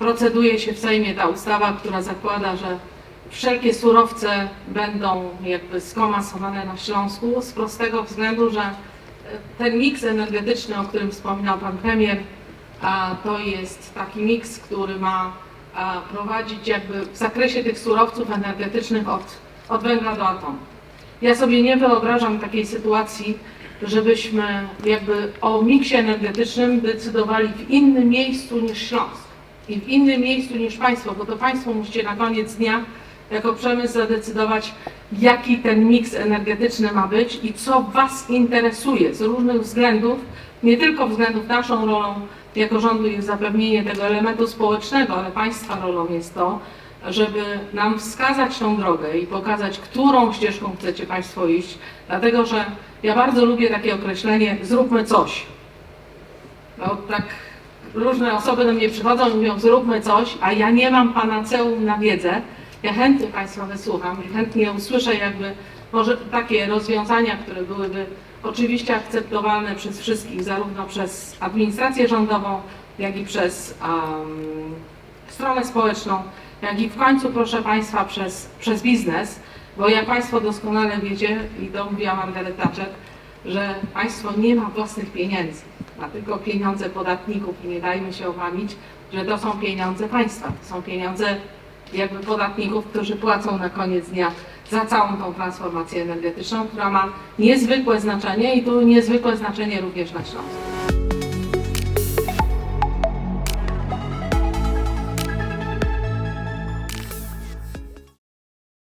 proceduje się w Sejmie ta ustawa, która zakłada, że wszelkie surowce będą jakby skomasowane na Śląsku z prostego względu, że e, ten miks energetyczny, o którym wspominał Pan Premier, to jest taki miks, który ma prowadzić jakby w zakresie tych surowców energetycznych od, od węgla do atomu. Ja sobie nie wyobrażam takiej sytuacji, żebyśmy jakby o miksie energetycznym decydowali w innym miejscu niż Śląsk i w innym miejscu niż Państwo, bo to Państwo musicie na koniec dnia jako przemysł zadecydować, jaki ten miks energetyczny ma być i co Was interesuje z różnych względów, nie tylko względów naszą rolą jako rządu jest zapewnienie tego elementu społecznego, ale Państwa rolą jest to, żeby nam wskazać tą drogę i pokazać, którą ścieżką chcecie Państwo iść, dlatego że ja bardzo lubię takie określenie zróbmy coś. No tak różne osoby do mnie przychodzą i mówią zróbmy coś, a ja nie mam panaceum na wiedzę. Ja chętnie Państwa wysłucham chętnie usłyszę jakby może takie rozwiązania, które byłyby oczywiście akceptowalne przez wszystkich, zarówno przez administrację rządową, jak i przez um, stronę społeczną, jak i w końcu, proszę Państwa, przez, przez biznes, bo jak Państwo doskonale wiecie, i to mówiła Margaret Thatcher, że państwo nie ma własnych pieniędzy, ma tylko pieniądze podatników i nie dajmy się omamić, że to są pieniądze państwa, to są pieniądze jakby podatników, którzy płacą na koniec dnia za całą tą transformację energetyczną, która ma niezwykłe znaczenie i tu niezwykłe znaczenie również na Śląsku.